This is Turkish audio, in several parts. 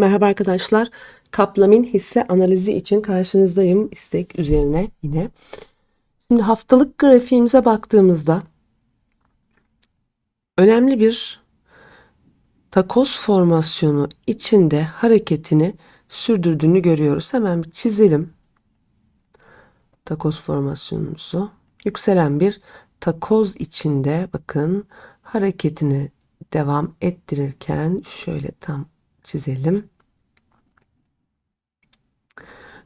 Merhaba arkadaşlar. Kaplamin hisse analizi için karşınızdayım istek üzerine yine. Şimdi haftalık grafiğimize baktığımızda önemli bir takoz formasyonu içinde hareketini sürdürdüğünü görüyoruz. Hemen bir çizelim. Takoz formasyonumuzu. Yükselen bir takoz içinde bakın hareketini devam ettirirken şöyle tam çizelim.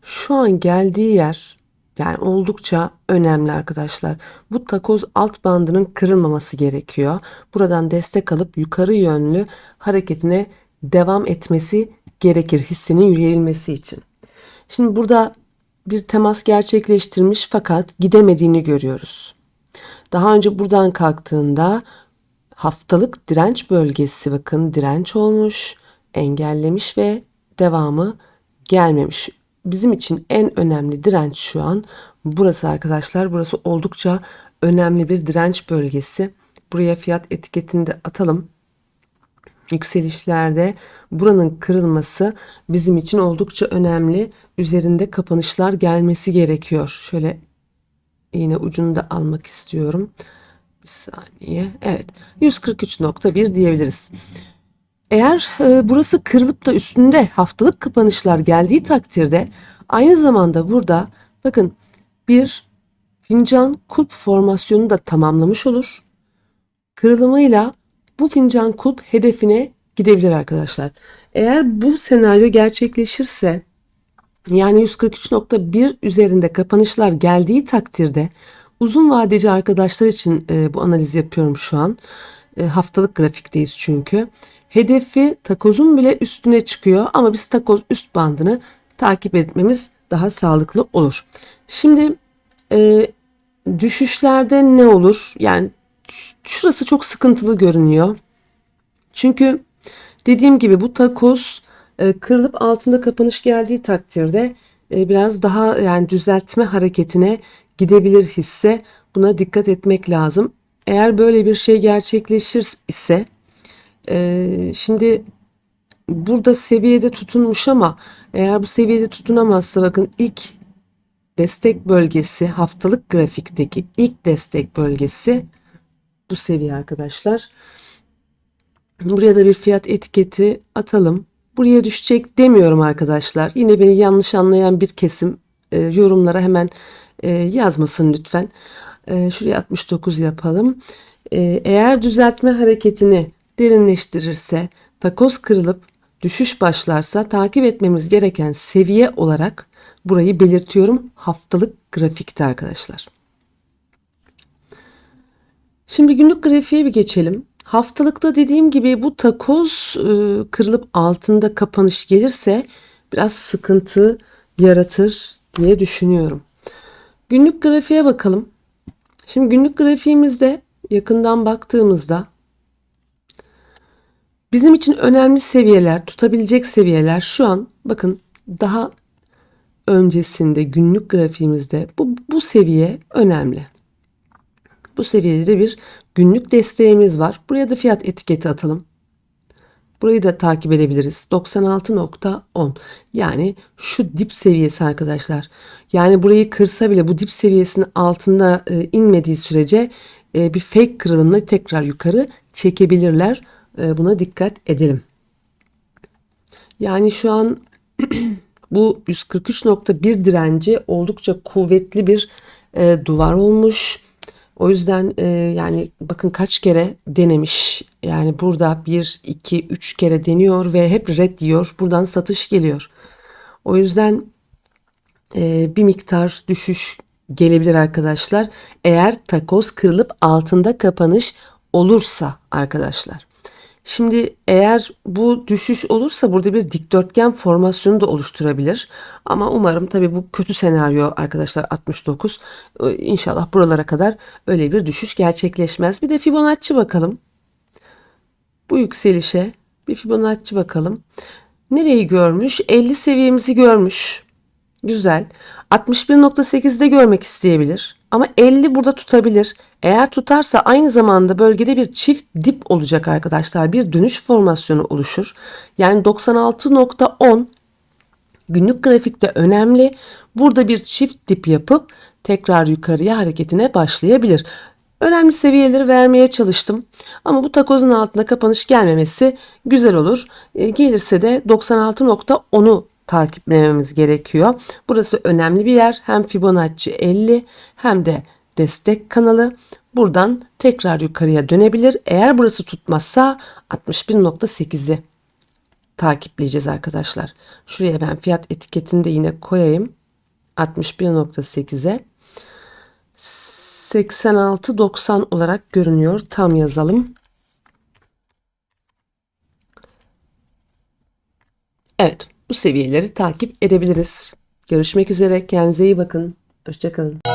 Şu an geldiği yer yani oldukça önemli arkadaşlar. Bu takoz alt bandının kırılmaması gerekiyor. Buradan destek alıp yukarı yönlü hareketine devam etmesi gerekir hissinin yürüyebilmesi için. Şimdi burada bir temas gerçekleştirmiş fakat gidemediğini görüyoruz. Daha önce buradan kalktığında haftalık direnç bölgesi bakın direnç olmuş, engellemiş ve devamı gelmemiş. Bizim için en önemli direnç şu an burası arkadaşlar. Burası oldukça önemli bir direnç bölgesi. Buraya fiyat etiketini de atalım. Yükselişlerde buranın kırılması bizim için oldukça önemli. Üzerinde kapanışlar gelmesi gerekiyor. Şöyle yine ucunu da almak istiyorum. Bir saniye. Evet. 143.1 diyebiliriz. Eğer e, burası kırılıp da üstünde haftalık kapanışlar geldiği takdirde aynı zamanda burada bakın bir fincan kulp formasyonu da tamamlamış olur. Kırılımıyla bu fincan kulp hedefine gidebilir arkadaşlar. Eğer bu senaryo gerçekleşirse yani 143.1 üzerinde kapanışlar geldiği takdirde uzun vadeci arkadaşlar için e, bu analizi yapıyorum şu an. E, haftalık grafikteyiz çünkü. Hedefi takozun bile üstüne çıkıyor ama biz takoz üst bandını takip etmemiz daha sağlıklı olur. Şimdi e, düşüşlerde ne olur? Yani şurası çok sıkıntılı görünüyor. Çünkü dediğim gibi bu takoz e, kırılıp altında kapanış geldiği takdirde e, biraz daha yani düzeltme hareketine gidebilir hisse. Buna dikkat etmek lazım. Eğer böyle bir şey gerçekleşir ise e, şimdi burada seviyede tutunmuş ama eğer bu seviyede tutunamazsa bakın ilk destek bölgesi haftalık grafikteki ilk destek bölgesi bu seviye arkadaşlar. Buraya da bir fiyat etiketi atalım. Buraya düşecek demiyorum arkadaşlar. Yine beni yanlış anlayan bir kesim e, yorumlara hemen e, yazmasın lütfen. E, şuraya 69 yapalım. E, eğer düzeltme hareketini derinleştirirse, takoz kırılıp düşüş başlarsa takip etmemiz gereken seviye olarak burayı belirtiyorum haftalık grafikte arkadaşlar. Şimdi günlük grafiğe bir geçelim. Haftalıkta dediğim gibi bu takoz e, kırılıp altında kapanış gelirse biraz sıkıntı yaratır diye düşünüyorum. Günlük grafiğe bakalım. Şimdi günlük grafiğimizde yakından baktığımızda bizim için önemli seviyeler, tutabilecek seviyeler şu an bakın daha öncesinde günlük grafiğimizde bu, bu seviye önemli. Bu seviyede bir günlük desteğimiz var. Buraya da fiyat etiketi atalım. Burayı da takip edebiliriz. 96.10 yani şu dip seviyesi arkadaşlar. Yani burayı kırsa bile bu dip seviyesinin altında e, inmediği sürece e, bir fake kırılımla tekrar yukarı çekebilirler. E, buna dikkat edelim. Yani şu an bu 143.1 direnci oldukça kuvvetli bir e, duvar olmuş. O yüzden e, yani bakın kaç kere denemiş. Yani burada 1, 2, 3 kere deniyor ve hep red diyor. Buradan satış geliyor. O yüzden e, bir miktar düşüş gelebilir arkadaşlar. Eğer takoz kırılıp altında kapanış olursa arkadaşlar. Şimdi eğer bu düşüş olursa burada bir dikdörtgen formasyonu da oluşturabilir. Ama umarım tabii bu kötü senaryo arkadaşlar 69. Ee, İnşallah buralara kadar öyle bir düşüş gerçekleşmez. Bir de Fibonacci bakalım. Bu yükselişe bir Fibonacci bakalım. Nereyi görmüş? 50 seviyemizi görmüş. Güzel. 61.8'de görmek isteyebilir. Ama 50 burada tutabilir. Eğer tutarsa aynı zamanda bölgede bir çift dip olacak arkadaşlar. Bir dönüş formasyonu oluşur. Yani 96.10 günlük grafikte önemli. Burada bir çift dip yapıp tekrar yukarıya hareketine başlayabilir. Önemli seviyeleri vermeye çalıştım. Ama bu takozun altında kapanış gelmemesi güzel olur. E, gelirse de 96.10'u takiplememiz gerekiyor. Burası önemli bir yer. Hem Fibonacci 50 hem de destek kanalı. Buradan tekrar yukarıya dönebilir. Eğer burası tutmazsa 61.8'i takipleyeceğiz arkadaşlar. Şuraya ben fiyat etiketini de yine koyayım. 61.8'e 86.90 olarak görünüyor. Tam yazalım. Evet, bu seviyeleri takip edebiliriz. Görüşmek üzere. Kendinize iyi bakın. Hoşçakalın.